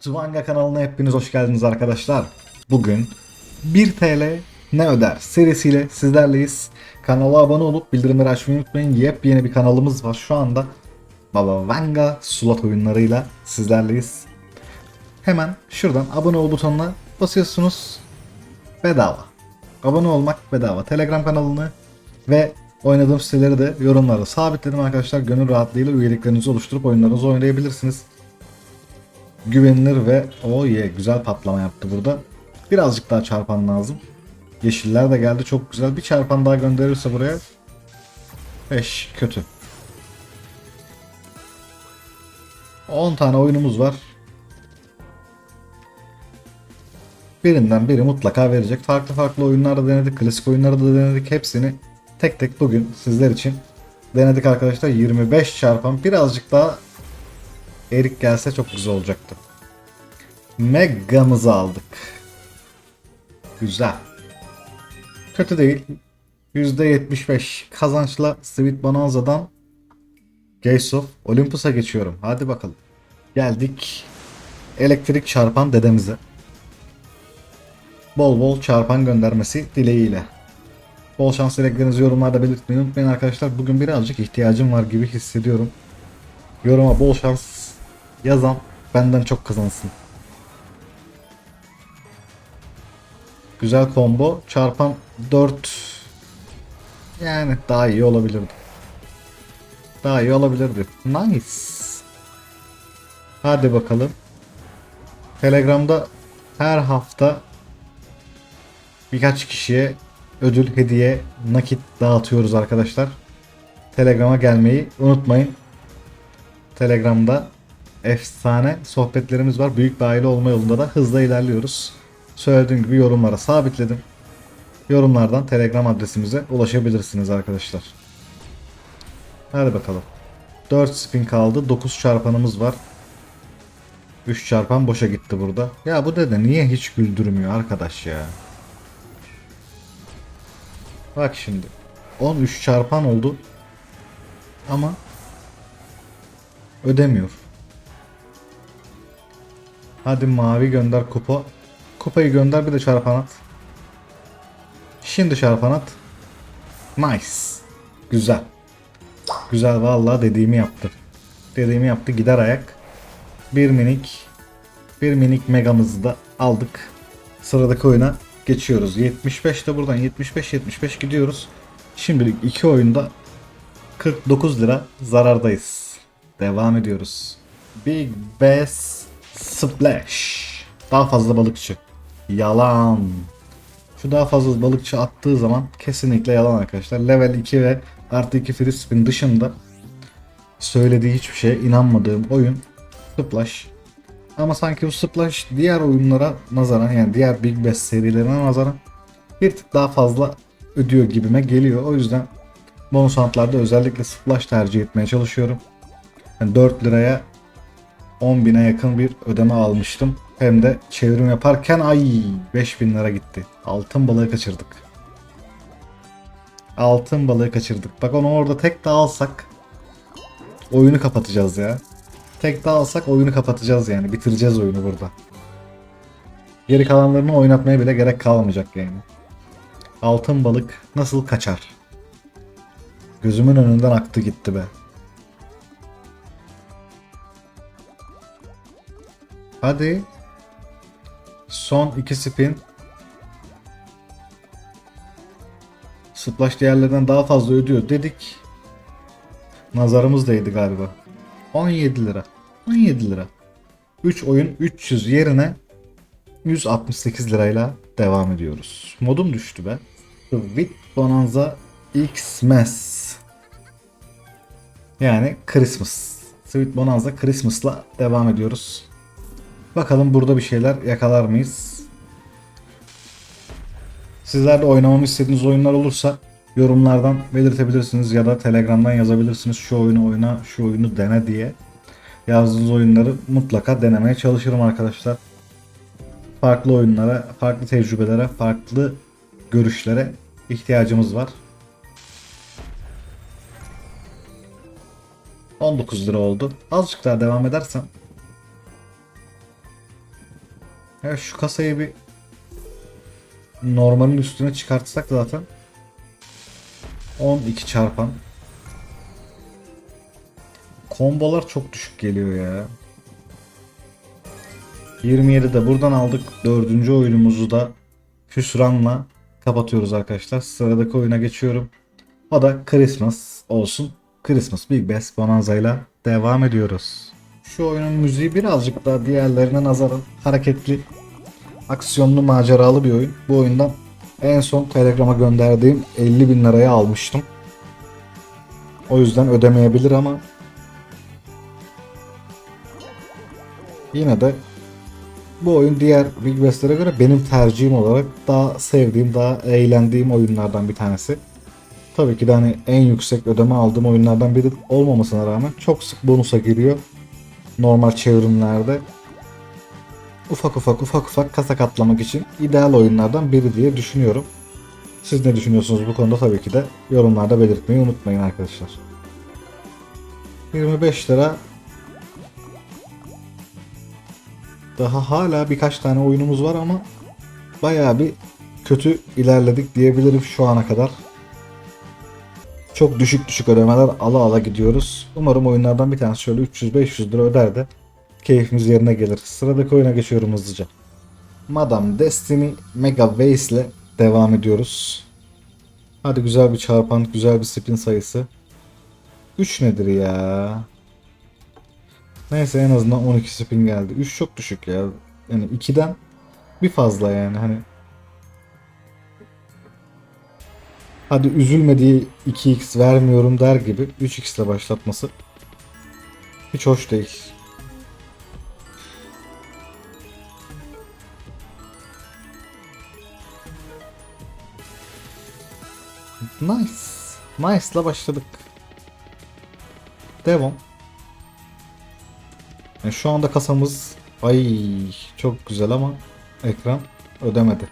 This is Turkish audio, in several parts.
Road to Vanga kanalına hepiniz hoş geldiniz arkadaşlar. Bugün 1 TL ne öder serisiyle sizlerleyiz. Kanala abone olup bildirimleri açmayı unutmayın. Yepyeni bir kanalımız var şu anda. Baba Vanga slot oyunlarıyla sizlerleyiz. Hemen şuradan abone ol butonuna basıyorsunuz. Bedava. Abone olmak bedava. Telegram kanalını ve oynadığım siteleri de yorumlara sabitledim arkadaşlar. Gönül rahatlığıyla üyeliklerinizi oluşturup oyunlarınızı oynayabilirsiniz güvenilir ve o ye güzel patlama yaptı burada. Birazcık daha çarpan lazım. Yeşiller de geldi çok güzel. Bir çarpan daha gönderirse buraya 5 kötü. 10 tane oyunumuz var. Birinden biri mutlaka verecek. Farklı farklı oyunlar da denedik. Klasik oyunları da denedik. Hepsini tek tek bugün sizler için denedik arkadaşlar. 25 çarpan birazcık daha Erik gelse çok güzel olacaktı. Mega'mızı aldık. Güzel. Kötü değil. %75 kazançla Sweet Bonanza'dan Gates of Olympus'a geçiyorum. Hadi bakalım. Geldik elektrik çarpan dedemize. Bol bol çarpan göndermesi dileğiyle. Bol şans dileklerinizi yorumlarda belirtmeyi unutmayın arkadaşlar. Bugün birazcık ihtiyacım var gibi hissediyorum. Yoruma bol şans yazan benden çok kazansın. Güzel combo. Çarpan 4 yani daha iyi olabilirdi. Daha iyi olabilirdi. Nice. Hadi bakalım. Telegram'da her hafta birkaç kişiye ödül, hediye, nakit dağıtıyoruz arkadaşlar. Telegram'a gelmeyi unutmayın. Telegram'da efsane sohbetlerimiz var. Büyük bir aile olma yolunda da hızla ilerliyoruz. Söylediğim gibi yorumlara sabitledim. Yorumlardan Telegram adresimize ulaşabilirsiniz arkadaşlar. Hadi bakalım. 4 spin kaldı. 9 çarpanımız var. 3 çarpan boşa gitti burada. Ya bu dede niye hiç güldürmüyor arkadaş ya. Bak şimdi. 13 çarpan oldu. Ama ödemiyor. Hadi mavi gönder kupa. Kupayı gönder bir de çarpan at. Şimdi çarpan at. Nice. Güzel. Güzel vallahi dediğimi yaptı. Dediğimi yaptı gider ayak. Bir minik bir minik megamızı da aldık. Sıradaki oyuna geçiyoruz. 75 de buradan 75 75 gidiyoruz. Şimdilik iki oyunda 49 lira zarardayız. Devam ediyoruz. Big Bass Splash. Daha fazla balıkçı. Yalan. Şu daha fazla balıkçı attığı zaman kesinlikle yalan arkadaşlar. Level 2 ve artı 2 free spin dışında söylediği hiçbir şeye inanmadığım oyun Splash. Ama sanki bu Splash diğer oyunlara nazaran yani diğer Big Bass serilerine nazaran bir tık daha fazla ödüyor gibime geliyor. O yüzden bonus huntlarda özellikle Splash tercih etmeye çalışıyorum. Yani 4 liraya 10 bine yakın bir ödeme almıştım. Hem de çevrim yaparken ay 5000 lira gitti. Altın balığı kaçırdık. Altın balığı kaçırdık. Bak onu orada tek de alsak oyunu kapatacağız ya. Tek de alsak oyunu kapatacağız yani. Bitireceğiz oyunu burada. Geri kalanlarını oynatmaya bile gerek kalmayacak yani. Altın balık nasıl kaçar? Gözümün önünden aktı gitti be. Hadi. Son iki spin. Splash diğerlerinden daha fazla ödüyor dedik. Nazarımız değdi galiba. 17 lira. 17 lira. 3 oyun 300 yerine 168 lirayla devam ediyoruz. Modum düştü be. Sweet Bonanza Xmas. Yani Christmas. Sweet Bonanza Christmas'la devam ediyoruz. Bakalım burada bir şeyler yakalar mıyız? Sizler de oynamamı istediğiniz oyunlar olursa yorumlardan belirtebilirsiniz ya da telegramdan yazabilirsiniz. Şu oyunu oyna, şu oyunu dene diye. Yazdığınız oyunları mutlaka denemeye çalışırım arkadaşlar. Farklı oyunlara, farklı tecrübelere, farklı görüşlere ihtiyacımız var. 19 lira oldu. Azıcık daha devam edersem Ya şu kasayı bir normalin üstüne çıkartsak zaten 12 çarpan Kombolar çok düşük geliyor ya. 27 de buradan aldık. Dördüncü oyunumuzu da hüsranla kapatıyoruz arkadaşlar. Sıradaki oyuna geçiyorum. O da Christmas olsun. Christmas Big Bass Bonanza ile devam ediyoruz. Şu oyunun müziği birazcık daha diğerlerine nazaran hareketli, aksiyonlu, maceralı bir oyun. Bu oyundan en son Telegram'a gönderdiğim 50 bin liraya almıştım. O yüzden ödemeyebilir ama yine de bu oyun diğer Big Best'lere göre benim tercihim olarak daha sevdiğim, daha eğlendiğim oyunlardan bir tanesi. Tabii ki de hani en yüksek ödeme aldığım oyunlardan biri olmamasına rağmen çok sık bonusa giriyor. Normal çevrimlerde. Ufak ufak ufak ufak kasa katlamak için ideal oyunlardan biri diye düşünüyorum. Siz ne düşünüyorsunuz bu konuda tabii ki de yorumlarda belirtmeyi unutmayın arkadaşlar. 25 lira Daha hala birkaç tane oyunumuz var ama bayağı bir kötü ilerledik diyebilirim şu ana kadar. Çok düşük düşük ödemeler ala ala gidiyoruz. Umarım oyunlardan bir tanesi şöyle 300-500 lira öder de keyfimiz yerine gelir. Sıradaki oyuna geçiyorum hızlıca. Madame Destiny Mega Waste ile devam ediyoruz. Hadi güzel bir çarpan, güzel bir spin sayısı. 3 nedir ya? Neyse en azından 12 spin geldi. 3 çok düşük ya. Yani 2'den bir fazla yani hani. Hadi üzülme diye 2x vermiyorum der gibi 3x ile başlatması hiç hoş değil. Nice. Nice'la başladık. Devam. Yani şu anda kasamız ay çok güzel ama ekran ödemedi.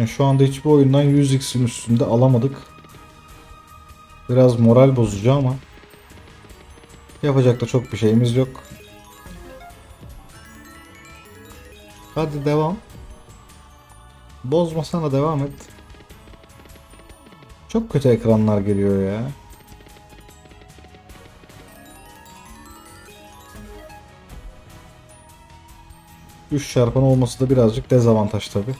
Yani şu anda hiçbir oyundan 100x'in üstünde alamadık. Biraz moral bozucu ama yapacak da çok bir şeyimiz yok. Hadi devam. Bozmasana devam et. Çok kötü ekranlar geliyor ya. Üç çarpan olması da birazcık dezavantaj tabi.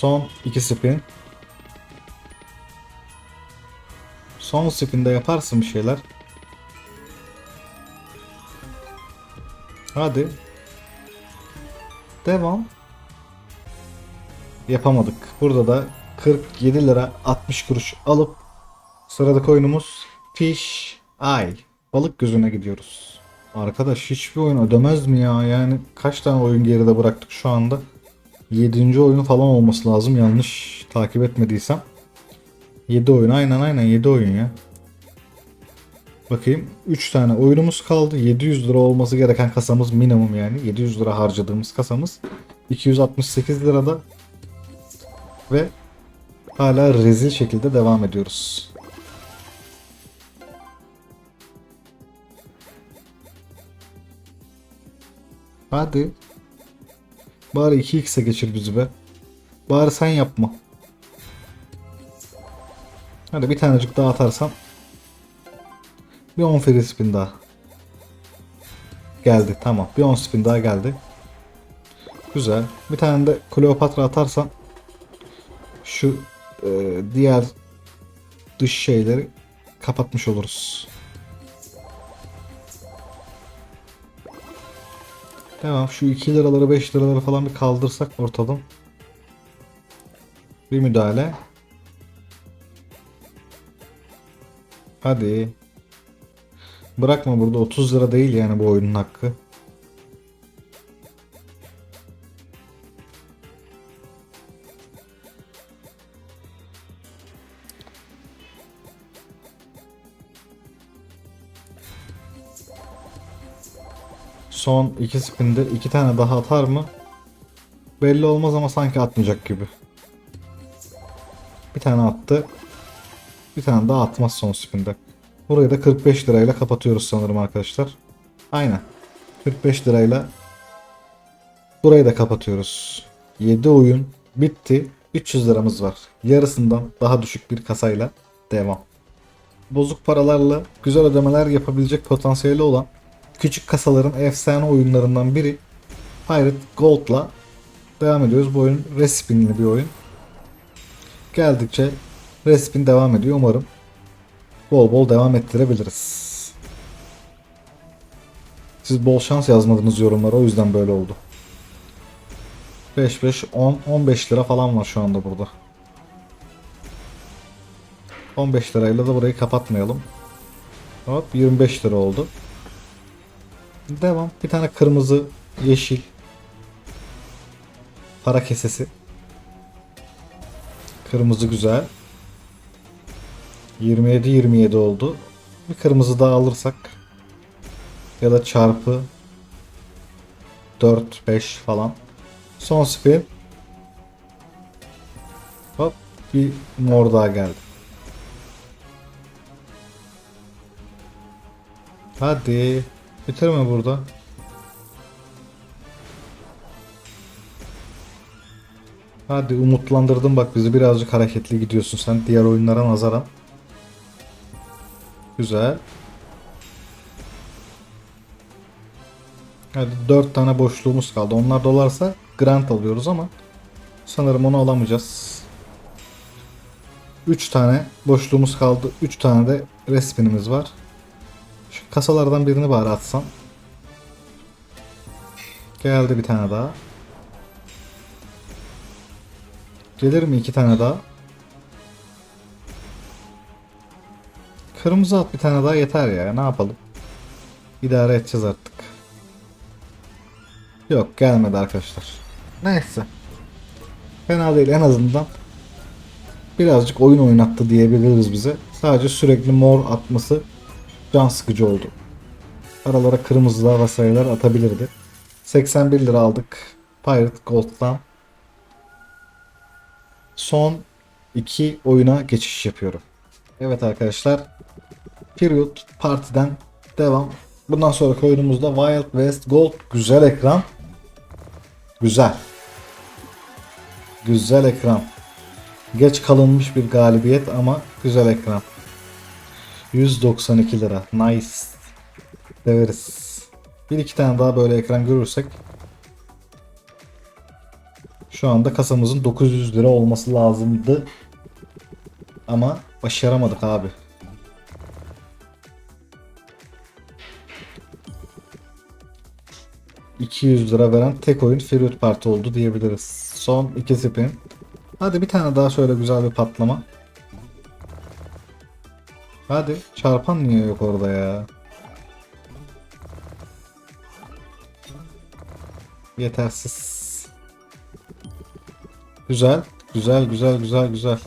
Son iki spin. Son spinde yaparsın bir şeyler. Hadi. Devam yapamadık. Burada da 47 lira 60 kuruş alıp sıradaki oyunumuz Fish Eye. Balık gözüne gidiyoruz. Arkadaş hiçbir oyun ödemez mi ya? Yani kaç tane oyun geride bıraktık şu anda? 7. oyun falan olması lazım yanlış takip etmediysem. 7 oyun aynen aynen 7 oyun ya. Bakayım 3 tane oyunumuz kaldı. 700 lira olması gereken kasamız minimum yani. 700 lira harcadığımız kasamız. 268 lirada ve hala rezil şekilde devam ediyoruz. Hadi. Bari 2x'e geçir bizi be. Bari sen yapma. Hadi bir tanecik daha atarsan. Bir 10 free spin daha. Geldi tamam. Bir 10 spin daha geldi. Güzel. Bir tane de Kleopatra atarsan şu e, diğer dış şeyleri kapatmış oluruz. Tamam şu 2 liraları 5 liraları falan bir kaldırsak ortadan. Bir müdahale. Hadi. Bırakma burada 30 lira değil yani bu oyunun hakkı. Son iki spinde iki tane daha atar mı? Belli olmaz ama sanki atmayacak gibi. Bir tane attı. Bir tane daha atmaz son spinde. Burayı da 45 lirayla kapatıyoruz sanırım arkadaşlar. Aynen. 45 lirayla burayı da kapatıyoruz. 7 oyun bitti. 300 liramız var. Yarısından daha düşük bir kasayla devam. Bozuk paralarla güzel ödemeler yapabilecek potansiyeli olan küçük kasaların efsane oyunlarından biri Pirate Gold'la devam ediyoruz. Bu oyun respinli bir oyun. Geldikçe respin devam ediyor. Umarım bol bol devam ettirebiliriz. Siz bol şans yazmadınız yorumlara o yüzden böyle oldu. 5 5 10 15 lira falan var şu anda burada. 15 lirayla da burayı kapatmayalım. Hop 25 lira oldu. Devam. Bir tane kırmızı, yeşil para kesesi. Kırmızı güzel. 27 27 oldu. Bir kırmızı daha alırsak ya da çarpı 4 5 falan. Son spin. Hop bir mor daha geldi. Hadi. Bitirme burada. Hadi umutlandırdın bak bizi birazcık hareketli gidiyorsun sen diğer oyunlara nazaran. Güzel. Hadi 4 tane boşluğumuz kaldı. Onlar dolarsa grant alıyoruz ama sanırım onu alamayacağız. 3 tane boşluğumuz kaldı. 3 tane de respinimiz var. Kasalardan birini bari atsam. Geldi bir tane daha. Gelir mi iki tane daha? Kırmızı at bir tane daha yeter ya. Ne yapalım? İdare edeceğiz artık. Yok gelmedi arkadaşlar. Neyse. Fena değil en azından. Birazcık oyun oynattı diyebiliriz bize. Sadece sürekli mor atması can sıkıcı oldu. Aralara kırmızılar ve sayılar atabilirdi. 81 lira aldık. Pirate Gold'dan. Son iki oyuna geçiş yapıyorum. Evet arkadaşlar. Period Parti'den devam. Bundan sonraki oyunumuzda Wild West Gold. Güzel ekran. Güzel. Güzel ekran. Geç kalınmış bir galibiyet ama güzel ekran. 192 lira. Nice. Severiz. Bir iki tane daha böyle ekran görürsek şu anda kasamızın 900 lira olması lazımdı. Ama başaramadık abi. ...200 lira veren tek oyun Feriot Parti oldu diyebiliriz. Son iki spin. Hadi bir tane daha şöyle güzel bir patlama. Hadi çarpan niye yok orada ya? Yetersiz. Güzel. Güzel güzel güzel güzel.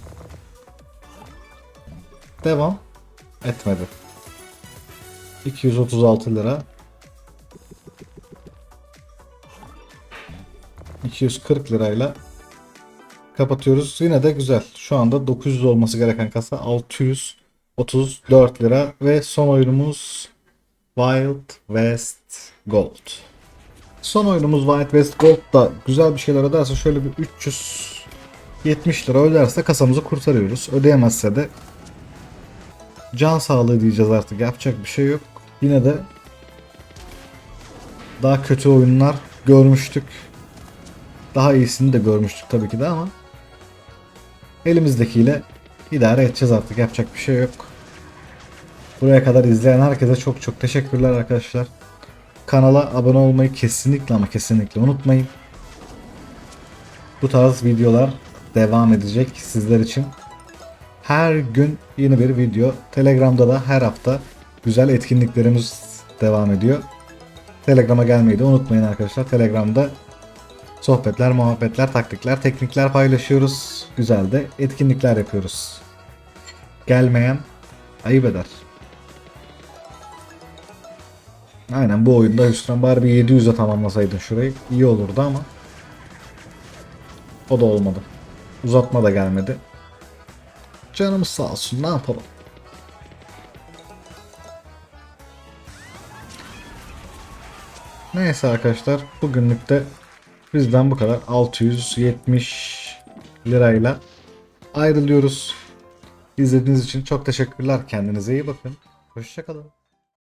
Devam. Etmedi. 236 lira. 240 lirayla kapatıyoruz. Yine de güzel. Şu anda 900 olması gereken kasa 634 lira ve son oyunumuz Wild West Gold. Son oyunumuz Wild West Gold da güzel bir şeyler öderse şöyle bir 370 lira öderse kasamızı kurtarıyoruz. Ödeyemezse de can sağlığı diyeceğiz artık yapacak bir şey yok. Yine de daha kötü oyunlar görmüştük. Daha iyisini de görmüştük tabii ki de ama elimizdekiyle idare edeceğiz artık yapacak bir şey yok. Buraya kadar izleyen herkese çok çok teşekkürler arkadaşlar. Kanala abone olmayı kesinlikle ama kesinlikle unutmayın. Bu tarz videolar devam edecek sizler için. Her gün yeni bir video. Telegram'da da her hafta güzel etkinliklerimiz devam ediyor. Telegram'a gelmeyi de unutmayın arkadaşlar. Telegram'da sohbetler, muhabbetler, taktikler, teknikler paylaşıyoruz. Güzel de etkinlikler yapıyoruz. Gelmeyen ayıp eder. Aynen bu oyunda Hüsran bari bir 700'e tamamlasaydın şurayı iyi olurdu ama o da olmadı. Uzatma da gelmedi. Canımız sağ olsun ne yapalım. Neyse arkadaşlar bugünlük de bizden bu kadar 670 lirayla ayrılıyoruz. İzlediğiniz için çok teşekkürler. Kendinize iyi bakın. Hoşçakalın.